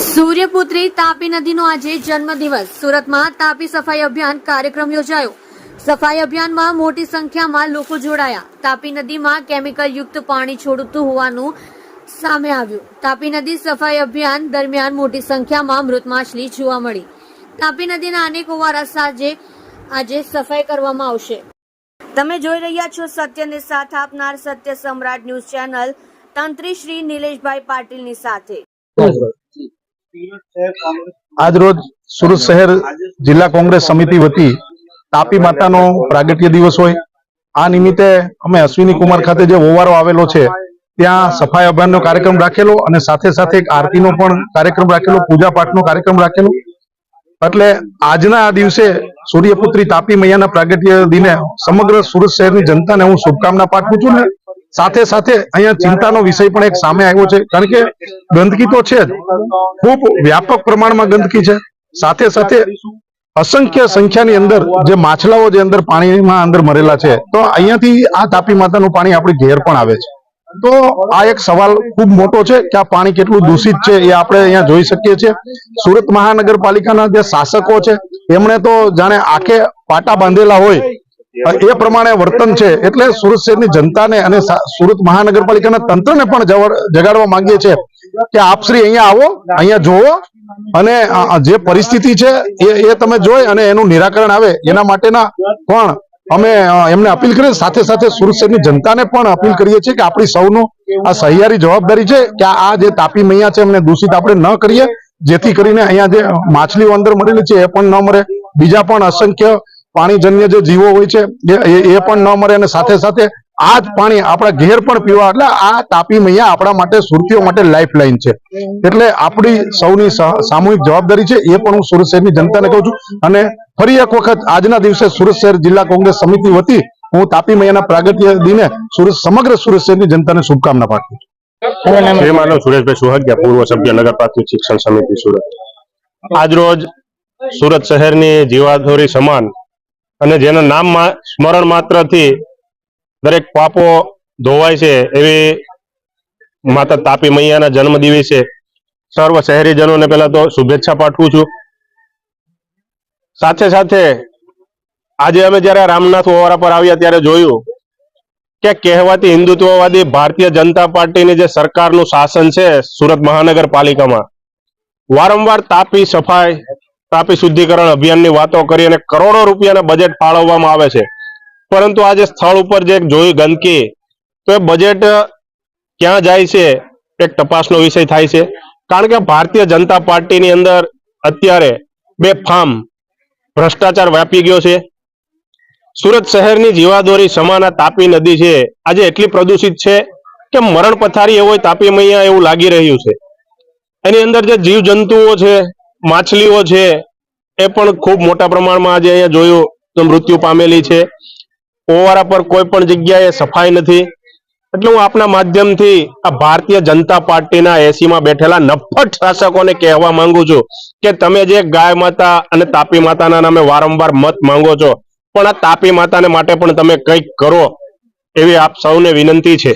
સૂર્યપુત્રી તાપી નદીનો આજે જન્મદિવસ. સુરતમાં તાપી સફાઈ અભિયાન કાર્યક્રમ યોજાયો. સફાઈ અભિયાનમાં મોટી સંખ્યામાં લોકો જોડાયા. તાપી નદીમાં કેમિકલ યુક્ત પાણી છોડતું હોવાનું સામે આવ્યું. તાપી નદી સફાઈ અભિયાન દરમિયાન મોટી સંખ્યામાં મૃતમાછલી જોવા મળી. તાપી નદીના અનેક ઓવારા સાંજે આજે સફાઈ કરવામાં આવશે. તમે જોઈ રહ્યા છો સત્યને સાથ આપનાર સત્ય સમ્રાટ ન્યૂઝ ચેનલ તંત્રી શ્રી નિલેશભાઈ પાટીલની સાથે. આજરોજ સુરત શહેર જિલ્લા કોંગ્રેસ સમિતિ વતી તાપી માતાનો પ્રાગટ્ય દિવસ હોય. આ નિમિત્તે અમે અશ્વિની કુમાર ખાતે જે ઓવારો આવેલો છે, ત્યાં સફાઈ અભિયાનનો કાર્યક્રમ રાખેલો અને સાથે સાથે એક આરતીનો પણ કાર્યક્રમ રાખેલો પૂજા પાઠનો કાર્યક્રમ રાખેલો. એટલે આજના આ દિવસે સૂર્યપુત્રી તાપી મૈયાના પ્રાગટ્ય દિને સમગ્ર સુરત શહેરની જનતાને હું શુભકામના પાઠવું છું ને સાથે સાથે અહીંયા ચિંતાનો વિષય પણ એક સામે આવ્યો છે. કારણ કે ગંદકી તો છે જ. ખૂબ વ્યાપક પ્રમાણમાં ગંદકી છે. સાથે સાથે અસંખ્ય સંખ્યાની અંદર જે માછલાઓ જે અંદર પાણીમાં અંદર મરેલા છે, તો અહીંયાથી આ તાપી માતાનું પાણી આપણી ઘેર પણ આવે છે. તો આ એક સવાલ ખૂબ મોટો છે કે આ પાણી કેટલું દૂષિત છે એ આપણે અહીંયા જોઈ શકીએ છીએ. સુરત મહાનગરપાલિકાના જે શાસકો છે, એમણે તો જાણે આખે પાટા બાંધેલા હોય એ પ્રમાણે વર્તન છે એટલે સુરત શહેરની જનતાને અને સુરત મહાનગરપાલિકાના તંત્રને પણ જગાડવા માંગીએ છીએ કે આપશ્રી અહીંયા આવો, અહીંયા જોવો અને જે પરિસ્થિતિ છે એ એ તમે જોઈ અને એનું નિરાકરણ આવે એના માટેના પણ અમે એમને અપીલ કરીએ. સાથે સાથે સુરત શહેરની જનતાને પણ અપીલ કરીએ છીએ કે આપણી સૌનું આ સહિયારી જવાબદારી છે કે આ જે તાપી મૈયા છે એમને દૂષિત આપણે ન કરીએ, જેથી કરીને અહીંયા જે માછલીઓ અંદર મરેલી છે એ પણ ન મરે. બીજા પણ અસંખ્ય પાણીજન્ય જે જીવો હોય છે, એ- પણ ન મરે અને સાથે સાથે આ જ પાણી આપણા ઘેર પણ પીવા, એટલે આ તાપી મૈયા આપણા માટે સુરતીઓ માટે લાઈફ લાઈન છે. એટલે આપણી સૌની સામૂહિક જવાબદારી છે, એ પણ હું સુરત શહેરની જનતાને કહું છું. અને ફરી એક વખત આજના દિવસે સુરત શહેર જિલ્લા કોંગ્રેસ સમિતિ વતી હું તાપી મૈયાના પ્રાગટ્ય દિને સુરત, સમગ્ર સુરત શહેરની જનતાને શુભકામના પાઠવું છું. શ્રી માનવ સુરેશભાઈ સુહાગ્યા, પૂર્વ સભ્ય, નગર પ્રાથમિક શિક્ષણ સમિતિ સુરત. આજરોજ સુરત શહેરની જીવાધોરી સમાન અને જેના નામ સ્મરણ સ્મરણ માત્રથી દરેક પાપો ધોવાય છે, એવી માતા તાપી મૈયાના જન્મ દિવસે સર્વ શહેરીજનોને પહેલા તો શુભેચ્છા પાઠવું છું. સાથે સાથે આજે અમે જ્યારે રામનાથ ઓવારા પર આવ્યા ત્યારે જોયું કે કહેવાતી હિન્દુત્વવાદી ભારતીય જનતા પાર્ટીની જે સરકારનું શાસન છે સુરત મહાનગરપાલિકામાં, વારંવાર તાપી સફાઈ તાપી શુદ્ધિકરણ અભિયાનની વાતો કરી અને કરોડો રૂપિયાના બજેટ ફાળવવામાં આવે છે. પરંતુ આજે સ્થળ ઉપર જે જોઈ ગંદકી, તો એ બજેટ ક્યાં જાય છે? એક તપાસનો વિષય થાય છે. કારણ કે ભારતીય જનતા પાર્ટીની અંદર અત્યારે બે ફાર્મ ભ્રષ્ટાચાર વ્યાપી ગયો છે. સુરત શહેરની જીવાદોરી સમાના તાપી નદી છે. આજે એટલી પ્રદૂષિત છે કે મરણ પથારી એવો તાપી મૈયા એવું લાગી રહ્યું છે. એની અંદર જે જીવ જંતુઓ છે માછલીઓ છે, એ પણ ખૂબ મોટા પ્રમાણમાં આજે અહીંયા જોયું મૃત્યુ પામેલી છે. ઓવારા પર કોઈ પણ જગ્યાએ સફાઈ નથી. એટલે હું આપના માધ્યમથી આ ભારતીય જનતા પાર્ટીના એસીમાં બેઠેલા નફટ શાસકોને કહેવા માંગુ છું કે તમે જે ગાય માતા અને તાપી માતાના નામે વારંવાર મત માંગો છો, પણ આ તાપી માતાને માટે પણ તમે કંઈક કરો, એવી આપ સૌને વિનંતી છે.